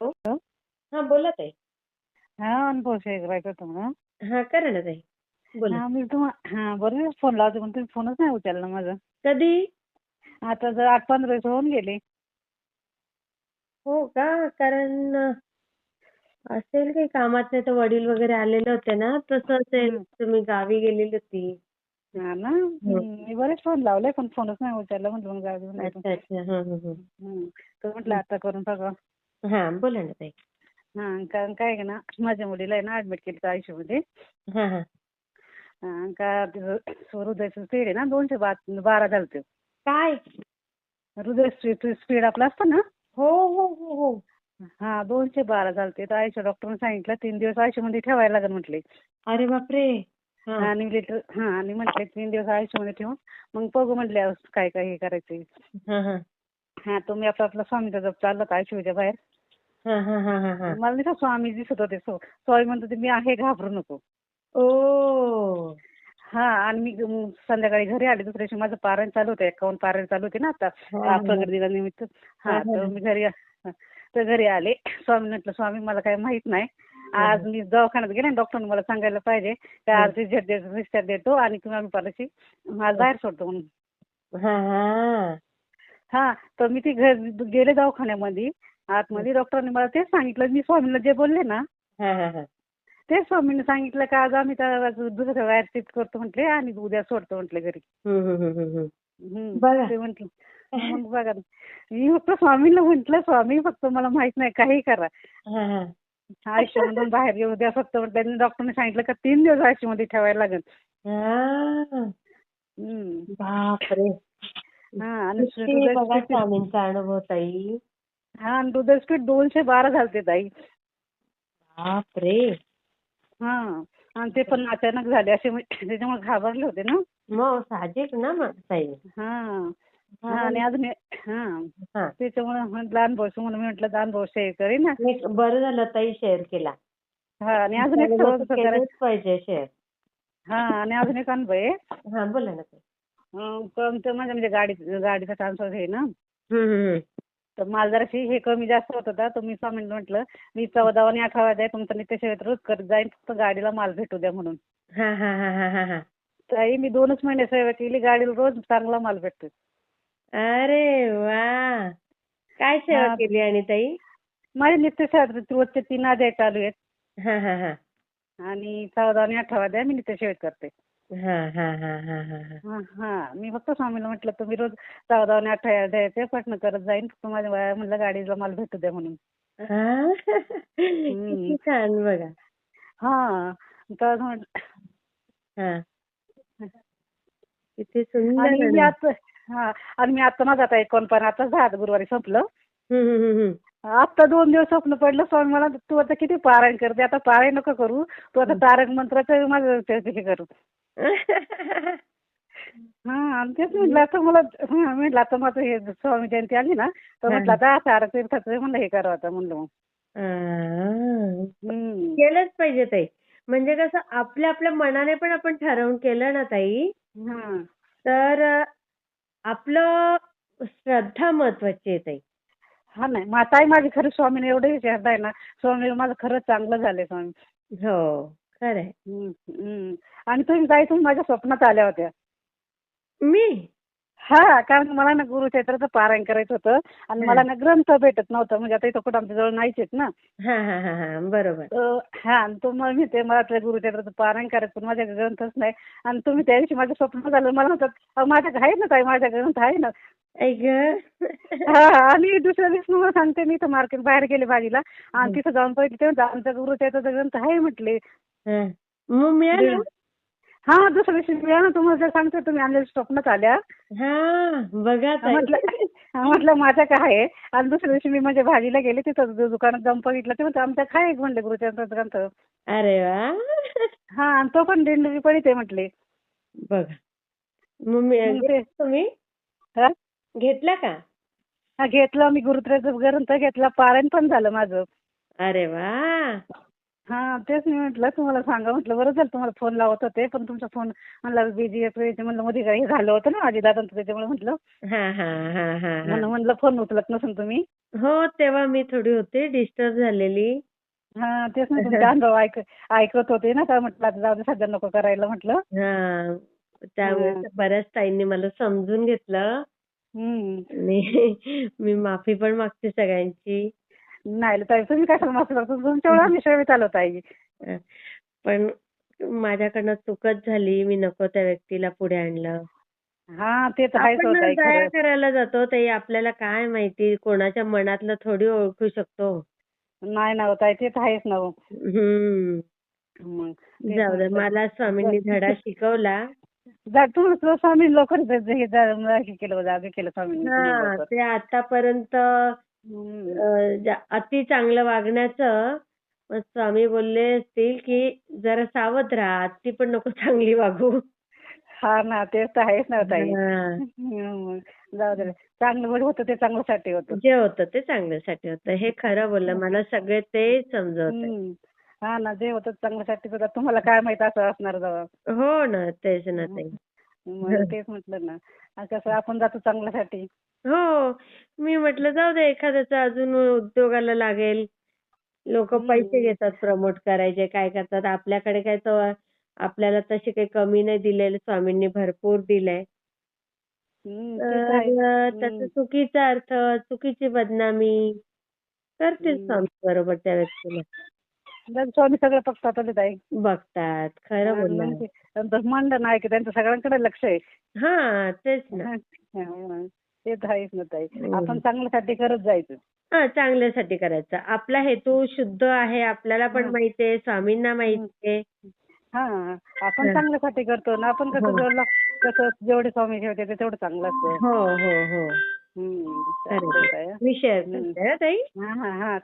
हो हा बोला ताई. हा अनुभव शेअर करायचा होता मला हा करा ना ताई. बोला. हा मी तुम्हाला हा बरं फोन लावते पण तुम्ही फोनच नाही उचलला माझा. कधी? आता जर आठ पंधरा दिवस होऊन गेले. हो का? कारण अ, असेल काही कामात नाही तर वडील वगैरे आलेले होते ना तसं असेल. तुम्ही गावी गेलेली होती. हा ना? हम्म, मी बरेच फोन लावले पण फोनच नाही उचलला. म्हटलं मग जाऊ दे म्हणलं. अच्छा अच्छा. हा हा हा. हम्म. तर म्हटलं आता करून बघा. हा बोला ना ताई. हा कारण काय आहे ना माझ्या मुलीला आहे ना ऍडमिट केलं आयसीयू मध्ये हा. हा का तिचं हृदयाचं स्पीड आहे ना दोनशे बा बारा झालते काय? हृदय स्पीड आपलं असतं ना. हो हो हो हो. हा दोनशे बारा झालते तर आयच्या डॉक्टरने सांगितलं तीन दिवस आयसीयू मध्ये ठेवायला लागेल म्हटले. अरे बापरे! हा. आणि लिटर हा आणि म्हटले तीन दिवस आयसीयू मध्ये ठेवून मग बघू म्हटले काय काय हे करायचंय. हा हा. हा तो मी आपला आपला स्वामीचा जप चालला होता आयसीयूच्या बाहेर. मला नाही का स्वामी दिसत होते. स्वामी म्हणत होते मी आहे घाबरू नको. ओ. हा आणि मी संध्याकाळी घरी आले. दुसऱ्या दिवशी माझं पारायण चालू होतं. एकावन्न पारायण चालू होते ना आता. प्रगट दिनानिमित्त हा. तर मी घरी तर घरी आले. स्वामी म्हटलं स्वामी मला काही माहीत नाही. आज मी दवाखान्यात गेले डॉक्टरने मला सांगायला पाहिजे की आज रिझल्ट देतो रिस्टर देतो आणि तुम्ही आम्ही पालाशी आज बाहेर सोडतो म्हणून. हा तर मी ती घर गेले दवाखान्यामध्ये. आतमध्ये डॉक्टरने मला तेच सांगितलं. मी स्वामीला जे बोलले ना हा हा हा. तेच स्वामीने सांगितलं का आज आम्ही दुसऱ्या बाहेर शिफ्ट करतो म्हटले आणि उद्या सोडतो म्हटले घरी. ते म्हटलं. मग बघा. मी फक्त स्वामीला म्हंटल स्वामी फक्त मला माहीत नाही काही करा. आयुष्यामधून बाहेर येऊ द्या फक्त त्यांनी डॉक्टरने सांगितलं का तीन दिवस आयुष्यमध्ये ठेवायला लागेल. हा. हम्म. बापरे. हा आणि स्वामींचा अनुभव ताई. हा आणि स्पीड दोनशे बारा झालते ताई. बापरे. हा आणि ते पण अचानक झाले असे म्हणजे त्याच्यामुळे घाबरले होते ना. मग साहजिक ना मग ताई. हा हा आणि अजून हे- हा हा. त्याच्यामुळे म्हटलं अनुभव म्हणून मी म्हटलं अनुभव शेअर करीन ना. एक बरं झालं ताई शेअर केला. हा आणि अजून एक अनुभव थोडंसं तर करायचं. केलंच पाहिजे शेअर. हा आणि अजून एक अनुभव आहे हा बोला ना ताई. अं, कोणतं माझ्या म्हणजे गाडी गाडीचा ट्रान्सफर आहे ना. हम्म, हम्म, हम्म. तर मला जराशी हे कमी जास्त होत होता. तर मी स्वामींना म्हटलं मी चौदा आणि अठरा वाजे तुमचं नित्यसेवेत रोज करत जाईन फक्त गाडीला माल भेटू द्या म्हणून. हा हा हा हा हा हा. ताई मी दोनच महिने सेवा केली गाडीला रोज चांगला माल भेटतो अरे वा! काय सेवा हा. केली आणि ताई? माझे नित्यसेवेत रोजचे तीन अध्याय चालू आहेत. हा हा हा. आणि चौदा आणि अठरा वाजे मी नित्यसेवेत करते. हा मी फक्त स्वामीला म्हटलं तुम्ही रोज चौदा आणि अठरा अध्यायाचे पटण करत जाईन. फक्त माझ्या म्हणलं गाडीला मला भेटू द्या म्हणून. किती छान बघा. हा. तर किती सुंदर हा. आणि मी आता माझा आता एकोणपण आता झालं गुरुवारी संपलं. आता दोन दिवस स्वप्न पडलं. स्वामी मला तू आता किती पारायण करते आता पारायण नको करू. तू आता तारक मंत्राचं माझं हे करू. हा तेच म्हटलं आता मला हा म्हटलं आता माझं हे स्वामी जयंती आली ना तर म्हटलं आता तारक तीर्थाचं म्हणलं हे करावं आता म्हणलं मग. हम्म. केलंच पाहिजे ताई. म्हणजे कसं आपल्या आपल्या मनाने पण आपण ठरवून केलं ना ताई हा. तर अ, आपलं श्रद्धा महत्वाची आहे ताई. हा नाही माताही माझी खरं स्वामीने एवढे आहे ना स्वामी माझं खरंच चांगलं झालंय स्वामी. हो. खरंय हम्म, हम्म. आणि तुम्ही ताई तुम्ही माझ्या स्वप्नात आल्या होत्या. मी? हा कारण मला ना गुरुचैत्राचं पारायण करायचं होतं आणि. मला ना ग्रंथ भेटत नव्हतं. म्हणजे आता इथं कुठं आमच्या जवळ नाहीच आहेत ना. हा हा हा हा. बरोबर. तर हा आणि तो मला त्या गुरुचैत्राचं पारायण करायचं पण माझ्या ग्रंथच नाही. आणि तुम्ही त्या दिवशी माझं स्वप्न झालं मला म्हणतात "अहो, माझ्या आहे ना ताई? माझ्या ग्रंथ आहे ना? ऐक हा आणि दुसऱ्या दिवशी मला सांगते मी इथं मार्केट बाहेर गेले भाजीला. आणि तिथं जाऊन बघितलं ते म्हणतात, आमच्या गुरुचैत्राचा ग्रंथ आहे म्हटले. मग मिळालं हा दुसऱ्या दिवशी मिळा ना तुम्हाला सांगते तुम्ही आमच्या स्वप्नात आल्या. बघा म्हटलं हा, म्हटलं माझ्या काय आहे? आणि दुसऱ्या दिवशी मी माझ्या भाजीला गेले तिथं दुकानात जाऊन बघितलं. ते म्हणते आमच्या काय आहे म्हणले गुरुचरित्राचा ग्रंथ? अरे वा. हा आणि तो पण दिंडरी पण ते म्हटले. बघा. मग तुम्ही? हा? घेतला का? हा, घेतलं मी गुरुचरित्राचा ग्रंथ घेतला. पारायण पण झालं माझं. अरे वा. हा तेच मी म्हटलं तुम्हाला सांगा म्हटलं बरं झालं तुम्हाला फोन लावत होते पण तुमचा फोन म्हणला बिझी म्हणलं मध्ये काही झालं होतं ना माझी दादांचं त्याच्यामुळे म्हटलं. हा हा हा हा हा. म्हणून म्हणलं फोन उचलत नसेल तुम्ही. हो तेव्हा मी थोडी होते डिस्टर्ब झालेली. हा तेच ना तुमचे अनुभव ऐक ऐकत होते ना तर म्हटलं आता जाऊ दे सध्या नको करायला म्हटलं. हा त्यामुळे. बऱ्याच ताईंनी मला समजून घेतलं. हम्म. आणि मी माफी पण मागते सगळ्यांची. नाही ताई तुम्ही काय करतो तुमच्या सेवेत आलो ताई पण माझ्याकडनं चूकच झाली. मी नको त्या व्यक्तीला पुढे आणलं. हा ते तर खरं. करायला जातो ताई. आपल्याला काय माहिती? कोणाच्या मनातलं थोडी ओळखू शकतो. नाही ना होत आहे ते तर आहेच ना हो. जाऊ दे. मला स्वामींनी धडा शिकवला. तू तुझं स्वामी लवकर हे हे केलं जागे केलं स्वामींनी तुम्ही हा लवकर. ते आतापर्यंत अति चांगलं वागण्याचं स्वामी बोलले असतील की जरा सावध राहा अति पण नको चांगली वागू. हा ना तेच तर आहेच ना ताई. हम्म. जाऊ दे. चांगलं बरं होतं ते चांगल्यासाठी होतं. जे होतं ते चांगल्यासाठी होतं. हे खरं बोललं मला सगळे ते समजवत हम्म. हा ना जे होतं चांगल्यासाठी होतं. तुम्हाला काय माहीत असं असणार जवळ. हो ना तेच ना ते मग तेच म्हटलं ना. कसं आपण जातो चांगल्यासाठी. हो. मी म्हटलं जाऊ दे एखाद्याचं अजून उद्योगाला लागेल. लोक पैसे घेतात प्रमोट करायचे काय करतात? आपल्याकडे काय तो आपल्याला तशी काही कमी नाही दिलेलं स्वामींनी भरपूर दिलंय. त्याचा चुकीचा अर्थ चुकीची बदनामी करतील. स्वामी बरोबर त्या व्यक्तीला. स्वामी सगळं बघतात आले ताई बघतात खरं बोलला म्हणजे त्यांचं नाही की त्यांचं सगळ्यांकडे लक्ष आहे. हा तेच ना. हा, ते तर आहेच ना ताई. हम्म. आपण चांगल्यासाठी करत जायचं. हा चांगल्यासाठी करायचं. आपला हेतू शुद्ध आहे आपल्याला पण हा. माहितीये स्वामींना माहितीये हा आपण हा. चांगल्यासाठी करतो ना आपण कसं हो. जेवढं कसं जेवढे स्वामी ठेवते ते तेवढं चांगलं असतं. हो हो हो. चालतंय ताई. मी शेअर. करते हा ताई? हा हा हा